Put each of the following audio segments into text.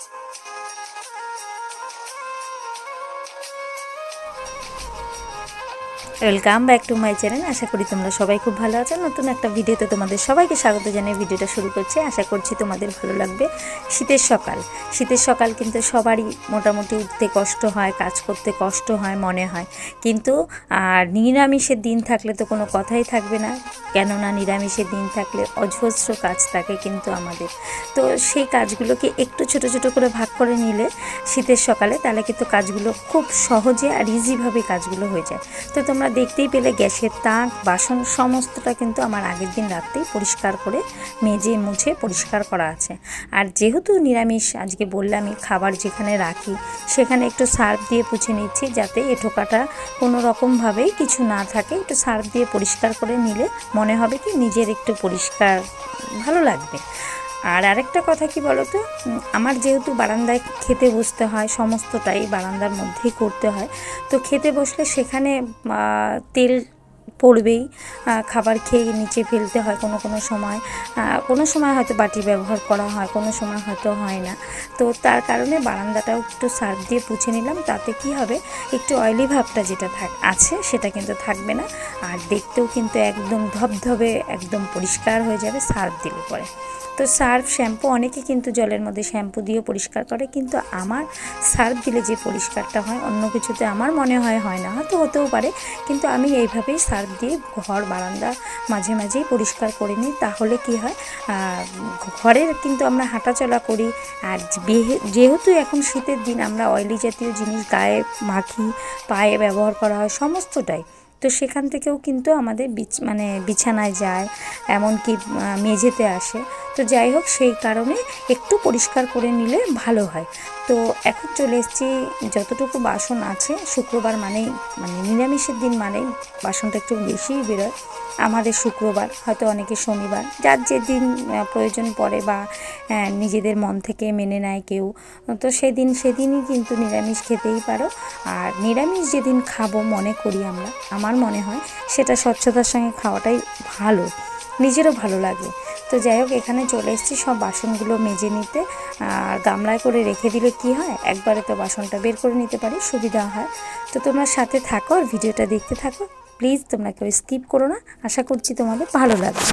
Thank you. Welcome back to my channel আশা করি তোমরা সবাই খুব ভালো আছো। নতুন একটা ভিডিওতে তোমাদের সবাইকে স্বাগত জানিয়ে ভিডিওটা শুরু করছি। আশা করছি তোমাদের ভালো লাগবে। শীতের সকাল। শীতের সকাল কিন্তু সবারই মোটামুটি উঠতে কষ্ট হয়, কাজ করতে কষ্ট হয়, মনে হয়। কিন্তু, আর নিরামিষের দিন থাকলে তো কোনো কথাই থাকবে না। কেননা নিরামিষের দিন থাকলে অজস্র কাজ থাকে কিন্তু আমাদের। তো সেই কাজগুলোকে একটু ছোট ছোট করে ভাগ করে নিলে শীতের সকালে তাহলে কিন্তু কাজগুলো খুব সহজে আর ইজিভাবে কাজগুলো হয়ে যায়। তো তোমরা দেখতেই পেলে গ্যাসের তাক বাসন সমস্তটা কিন্তু আমার আগের দিন রাত্রেই পরিষ্কার করে মেজে মুছে পরিষ্কার করা আছে। আর যেহেতু নিরামিষ, আজকে বললামই খাবার যেখানে রাখি, সেখানে একটু সার্ফ দিয়ে পুছে নিচ্ছি যাতে এঁঠোকাটা কোনো রকমভাবেই কিছু না থাকে। একটু সার্ফ দিয়ে পরিষ্কার করে নিলে মনে হবে কি নিজের একটু পরিষ্কার, ভালো লাগবে। আর আরেকটা কথা কি বলতো? আমার যেহেতু বারান্দায় খেতে বসতে হয়, সমস্তটাই বারান্দার মধ্যেই করতে হয়, তো খেতে বসলে সেখানে তেল পড়বেই খাবার খেয়ে নিচে ফেলতে হয় কোনো কোনো সময়। কোনো সময় হয়তো বাটি ব্যবহার করা হয়, কোনো সময় হয়তো হয় না। তো তার কারণে বারান্দাটাও একটু সার্ফ দিয়ে পুছে নিলাম, তাতে কি হবে? একটু অয়েলি ভাবটা যেটা থাক, আছে, সেটা কিন্তু থাকবে না। আর দেখতেও কিন্তু একদম ধবধবে, একদম পরিষ্কার হয়ে যাবে সার্ফ দিলে পরে। তো সার্ফ শ্যাম্পু অনেকে কিন্তু জলের মধ্যে শ্যাম্পু দিয়ে পরিষ্কার করে, কিন্তু আমার সার্ফ দিলে যে পরিষ্কারটা হয় অন্য কিছুতে আমার মনে হয় হয় না। হয়তো হতেও পারে, কিন্তু আমি এইভাবেই সার্ফ দিয়ে ঘর, বারান্দা মাঝে মাঝেই পরিষ্কার করে নিই, তাহলে কি হয় ঘরের কিন্তু আমরা হাঁটাচলা করি, আর যেহে- যেহেতু এখন শীতের দিন আমরা অয়েলি জাতীয় জিনিস গায়ে মাখি, পায়ে ব্যবহার করা হয়, সমস্তটাই। তো সেখান থেকেও কিন্তু আমাদের বিছ মানে বিছানায় যায়, এমনকি মেঝেতে আসে। তো যাই হোক, সেই কারণে একটু পরিষ্কার করে নিলে ভালো হয়। তো এখন চলে এসেছি, যতটুকু বাসন আছে, শুক্রবার মানেই মানে নিরামিষের দিন মানেই বাসনটা একটু বেশিই বেরোয়। আমাদের শুক্রবার, হয়তো অনেকে শনিবার, যার যেদিন প্রয়োজন পড়ে বা নিজেদের মন থেকে মেনে নেয় কেউ, তো সেদিন, সেদিনই কিন্তু নিরামিষ খেতেই পারো। আর নিরামিষ যেদিন খাব মনে করি আমরা, আমার মনে হয় সেটা স্বচ্ছতার সঙ্গে খাওয়াটাই ভালো, নিজেরও ভালো লাগে। তো যাই হোক, এখানে চলে এসেছি, সব বাসনগুলো মেজে নিতে। আর গামলায় করে রেখে দিলে কি হয়? একবারে তো বাসনটা বের করে নিতে পারি, সুবিধা হয়। তো তোমরা সাথে থাকো আর ভিডিওটা দেখতে থাকো। প্লিজ তোমরা কেউ স্কিপ করো না। আশা করছি তোমাদের ভালো লাগবে।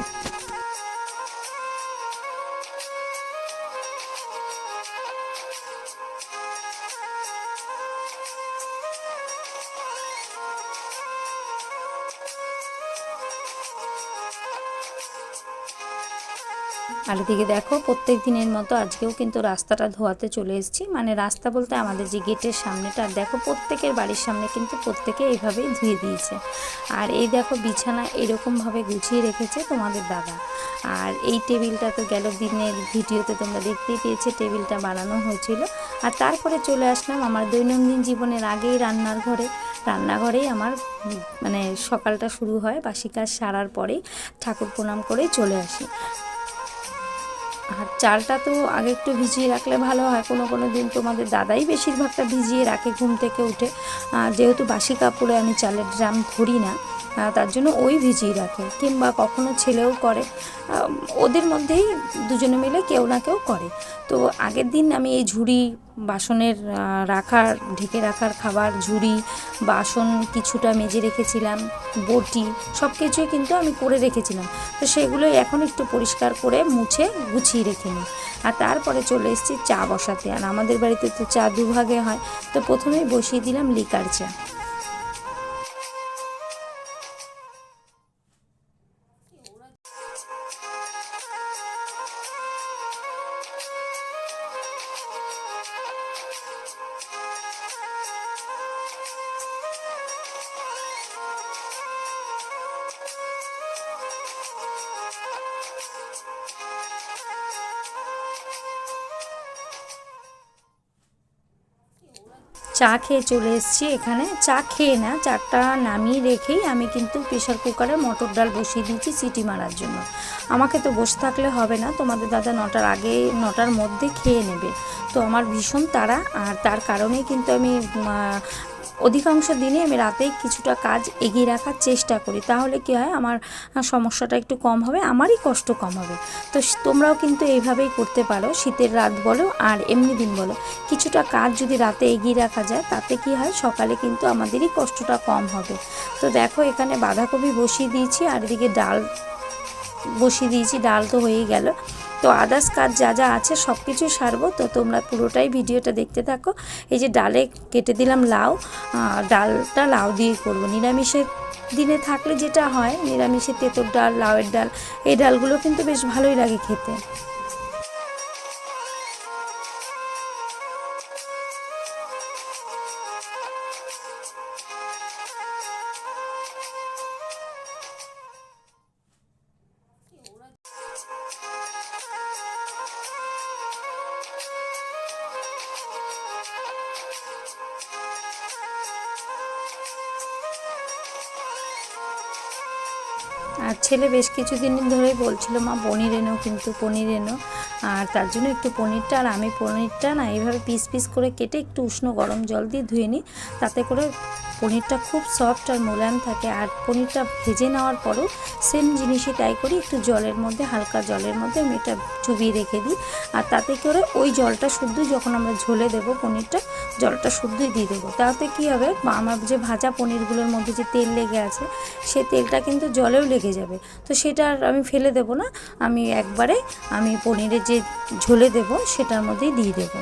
আর দিকে দেখো, প্রত্যেক দিনের মতো আজকেও কিন্তু রাস্তাটা ধোয়াতে চলে এসেছি। মানে রাস্তা বলতে আমাদের যে গেটের সামনেটা দেখো প্রত্যেকের বাড়ির সামনে কিন্তু প্রত্যেকে এইভাবেই ধুয়ে দিয়েছে। আর এই দেখো বিছানা এরকমভাবে গুছিয়ে রেখেছে তোমাদের দাদা। আর এই টেবিলটা তো গেল দিনের ভিডিওতে তোমরা দেখতেই পেয়েছে, টেবিলটা বানানো হয়েছিল। আর তারপরে চলে আসলাম আমার দৈনন্দিন জীবনের আগেই রান্নার ঘরে। রান্নাঘরেই আমার মানে সকালটা শুরু হয়, বাসি কাজ সারার পরেই ঠাকুর প্রণাম করেই চলে আসি। আর চালটা তো আগে একটু ভিজিয়ে রাখলে ভালো হয়। কোনো কোনো দিন তোমাদের দাদাই বেশিরভাগটা ভিজিয়ে রাখে ঘুম থেকে উঠে। যেহেতু বাসি কাপড়ে আমি চালের ড্রাম ধরি না তার জন্য ওই ভিজিয়ে রাখে কিংবা কখনো ছেলেও করে। ওদের মধ্যেই দুজনে মিলে কেউ না কেউ করে। তো আগের দিন আমি এই ঝুড়ি বাসনের রাখার, ঢেকে রাখার খাবার, ঝুড়ি, বাসন কিছুটা মেজে রেখেছিলাম, বটি সব কিছুই কিন্তু আমি করে রেখেছিলাম। তো সেগুলোই এখন একটু পরিষ্কার করে মুছে গুছিয়ে রেখে নিই। আর তারপরে চলে এসেছি চা বসাতে। আর আমাদের বাড়িতে তো চা দুভাগে হয়। তো প্রথমেই বসিয়ে দিলাম লিকার চা। চা খেয়ে চলে এসেছি এখানে। চা খেয়ে না, চাটা নামিয়ে রেখেই আমি কিন্তু প্রেশার কুকারে মটর ডাল বসিয়ে দিয়েছি সিটি মারার জন্য। আমাকে তো বসে থাকলে হবে না, তোমাদের দাদা নটার আগে, নটার মধ্যে খেয়ে নেবে। তো আমার ভীষণ তাড়া, আর তার কারণেই কিন্তু আমি অধিকাংশ দিনে আমি রাতেই কিছুটা কাজ এগিয়ে রাখার চেষ্টা করি। তাহলে কি হয়? আমার সমস্যাটা একটু কম হবে, আমারই কষ্ট কম হবে। তো তোমরাও কিন্তু এইভাবেই করতে পারো, শীতের রাত বলো আর এমনি দিন বলো। কিছুটা কাজ যদি রাতে এগিয়ে রাখা যায়, তাতে কি হয়? সকালে কিন্তু আমাদেরই কষ্টটা কম হবে। তো দেখো, এখানে বাঁধাকপি বসিয়ে দিয়েছি, আর এদিকে ডাল বসিয়ে দিয়েছি, ডাল তো হয়েই গেল। তো আদার্স কাজ যা যা আছে সব কিছুই সারবো। তো তোমরা পুরোটাই ভিডিওটা দেখতে থাকো। এই যে ডালে কেটে দিলাম লাউ ডালটা লাউ দিয়ে করব। নিরামিষের দিনে থাকলে যেটা হয় নিরামিষের তেঁতর ডাল, লাউয়ের ডাল, এই ডালগুলো কিন্তু বেশ ভালোই লাগে খেতে। আর ছেলে বেশ কিছুদিন ধরেই বলছিল, মা, পনির এনো কিন্তু, পনির এনো। আর তার জন্য একটু পনিরটা আর আমি পনিরটা না এইভাবে পিস পিস করে কেটে একটু উষ্ণ গরম জল দিয়ে ধুয়ে নিই। তাতে করে পনিরটা খুব সফট আর মোলায়েম থাকে আর পনিরটা ভেজে নেওয়ার পরও সেম জিনিসই তাই করি। একটু জলের মধ্যে, হালকা জলের মধ্যে আমি এটা চুবিয়ে রেখে দিই। আর তাতে করে ওই জলটা শুদ্ধ যখন আমরা ঝোলে দেবো পনিরটা, জলটা শুদ্ধই দিয়ে দেবো। তাতে কী হবে? আমার যে ভাজা পনিরগুলোর মধ্যে যে তেল লেগে আছে, সে তেলটা কিন্তু জলেও লেগে যাবে। তো সেটা আর আমি ফেলে দেবো না। আমি একবারে আমি পনিরের যে ঝোলে দেবো, সেটার মধ্যেই দিয়ে দেবো।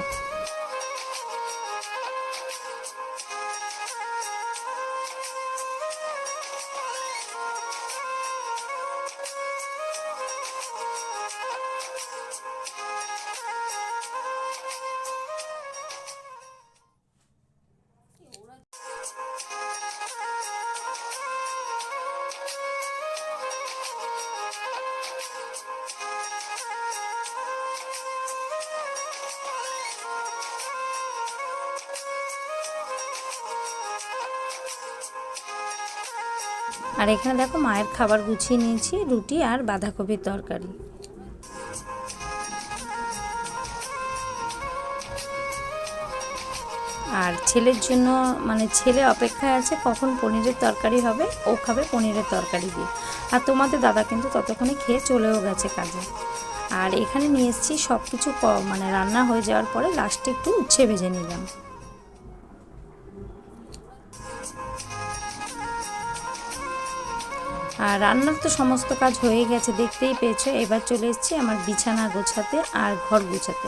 আর এখানে দেখো মায়ের খাবার গুছিয়ে নিয়েছি, রুটি আর বাঁধাকপির তরকারি। আর ছেলের জন্য মানে ছেলে অপেক্ষায় আছে কখন পনিরের তরকারি হবে, ও খাবে পনিরের তরকারি দিয়ে। আর তোমাদের দাদা কিন্তু ততক্ষণে খেয়ে চলেও গেছে কাজে। আর এখানে নিয়ে এসেছি সব কিছু মানে রান্না হয়ে যাওয়ার পরে লাস্টে একটু উচ্ছে ভেজে নিলাম। আর রান্নার তো সমস্ত কাজ হয়ে গেছে, দেখতেই পেয়েছ। এবার চলে এসেছি আমার বিছানা গোছাতে আর ঘর গোছাতে।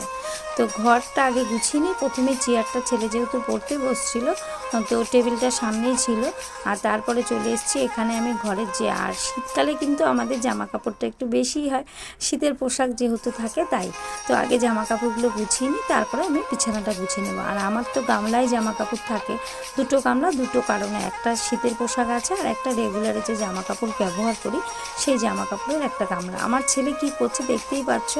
তো ঘরটা আগে গুছিয়ে নিই। প্রথমে চেয়ারটা ছেলে যেহেতু পড়তে বসছিল তো টেবিলটা সামনেই ছিল। আর তারপরে চলে এসেছি। এখানে আমি ঘরের যে, আর শীতকালে কিন্তু আমাদের জামা কাপড়টা একটু বেশিই হয়। শীতের পোশাক যেহেতু থাকে তাই। তো আগে জামা কাপড়গুলো গুছিয়ে নিই, তারপরে আমি বিছানাটা গুছিয়ে নেব। আর আমার তো গামলায় জামা কাপড় থাকে। দুটো গামলা, দুটো কারণে। একটা শীতের পোশাক আছে আর একটা রেগুলারে যে জামা কাপড় ব্যবহার করি, সেই জামা কাপড়ের একটা গামলা। আমার ছেলে কি করছে দেখতেই পাচ্ছ?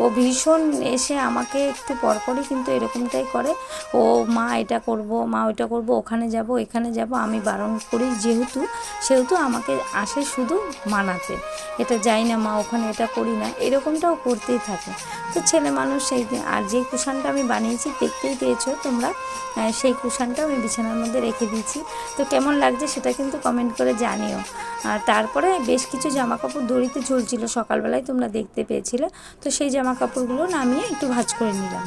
ও ভীষণ এসে আমাকে একটু পরপরই কিন্তু এরকমটাই করে। ও, মা, এটা করব, মা, ওইটা করব। ওখানে যাব, এখানে যাব, আমি বারণ করি যেহেতু, সেহেতু আমাকে আসে শুধু মানাতে। এটা যাই না মা, ওখানে এটা করি না, এরকমটাও করতেই থাকে। তো ছেলে মানুষ সেই আর যে কুশানটা আমি বানিয়েছি, দেখতেই পেয়েছ তোমরা সেই কুশানটা আমি বিছানার মধ্যে রেখে দিয়েছি। তো কেমন লাগছে সেটা কিন্তু কমেন্ট করে জানিও। আর তারপরে বেশ কিছু জামা কাপড় দড়িতে ঝুলছিল, সকালবেলায় তোমরা দেখতে পেয়েছিলে। তো সেই জামা কাপড়গুলো নামিয়ে একটু ভাঁজ করে নিলাম।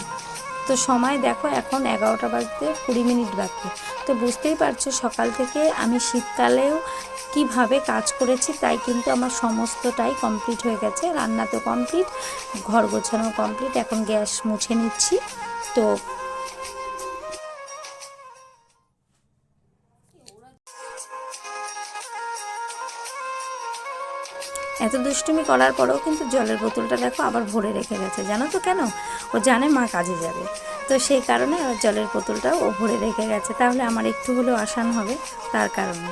তো সময় দেখো, এখন এগারোটা বাজতে কুড়ি মিনিট বাকি। তো বুঝতেই পারছ, সকাল থেকে আমি শীতকালেও কীভাবে কাজ করেছি তাই কিন্তু আমার সমস্তটাই কমপ্লিট হয়ে গেছে। রান্না তো কমপ্লিট ঘর গোছানো কমপ্লিট এখন গ্যাস মুছে নিচ্ছি। তো এত দুষ্টুমি করার পরেও কিন্তু জলের বোতলটা দেখো আবার ভরে রেখে গেছে। জানো তো কেন? ও জানে মা কাজে যাবে। তো সেই কারণে জলের বোতলটাও ও ভরে রেখে গেছে। তাহলে আমার একটু হলেও আসান হবে, তার কারণে।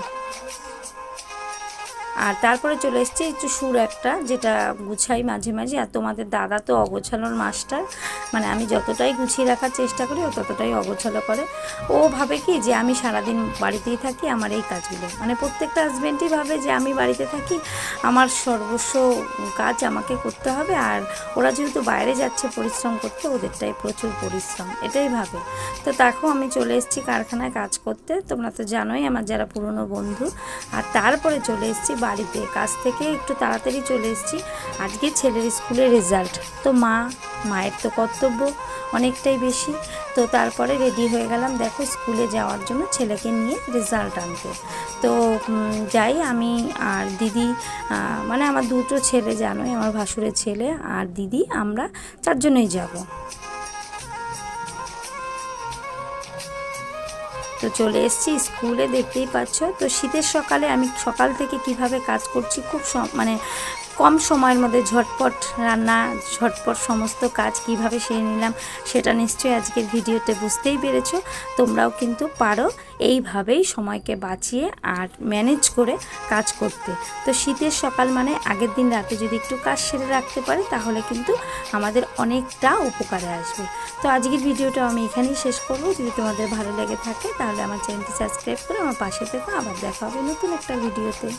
আর তারপরে চলে এসছে, একটু সুর একটা, যেটা গুছাই মাঝে মাঝে। আর তোমাদের দাদা তো অগোছালোর মাস্টার। মানে আমি যতটাই গুছিয়ে রাখার চেষ্টা করি, ও ততটাই অগোছালো করে। ও ভাবে কি যে আমি সারাদিন বাড়িতেই থাকি, আমার এই কাজগুলো। মানে প্রত্যেকটা হাজব্যান্ডই ভাবে যে আমি বাড়িতে থাকি, আমার সর্বস্ব কাজ আমাকে করতে হবে, আর ওরা যেহেতু বাইরে যাচ্ছে পরিশ্রম করতে, ওদেরটাই প্রচুর পরিশ্রম, এটাই ভাবে। তো দেখো, আমি চলে এসেছি কারখানায় কাজ করতে। তোমরা তো জানোই আমার যারা পুরনো বন্ধু, আর তারপরে চলে এসেছি বাড়িতে। কাজ থেকে একটু তাড়াতাড়ি চলে এসেছি। আজকে ছেলের স্কুলের রেজাল্ট তো মা মায়ের তো কর্তব্য অনেকটাই বেশি। তো তারপরে রেডি হয়ে গেলাম, দেখো স্কুলে যাওয়ার জন্য ছেলেকে নিয়ে রেজাল্ট আনতে। তো যাই আমি আর দিদি মানে আমার দুটো ছেলে জানোই, আমার ভাসুরের ছেলে আর দিদি, আমরা চারজনেই যাব। তো চলে এসেছি স্কুলে, দেখতেই পাচ্ছ। তো শীতের সকালে আমি সকাল থেকে কীভাবে কাজ করছি, খুব মানে কম সময়ের মধ্যে ঝটপট রান্না, ঝটপট সমস্ত কাজ কীভাবে সেরে নিলাম সেটা নিশ্চয়ই আজকের ভিডিওতে বুঝতেই পেরেছ। তোমরাও কিন্তু পারো এইভাবেই সময়কে বাঁচিয়ে আর ম্যানেজ করে কাজ করতে। তো শীতের সকাল মানে আগের দিন রাতে যদি একটু কাজ সেরে রাখতে পারে তাহলে কিন্তু আমাদের অনেকটা উপকারে আসবে। তো আজকের ভিডিওটা আমি এখানেই শেষ করব। যদি তোমাদের ভালো লেগে থাকে তাহলে আমার চ্যানেলটি সাবস্ক্রাইব করে আমার পাশে থেকে। আবার দেখা হবে নতুন একটা ভিডিওতে।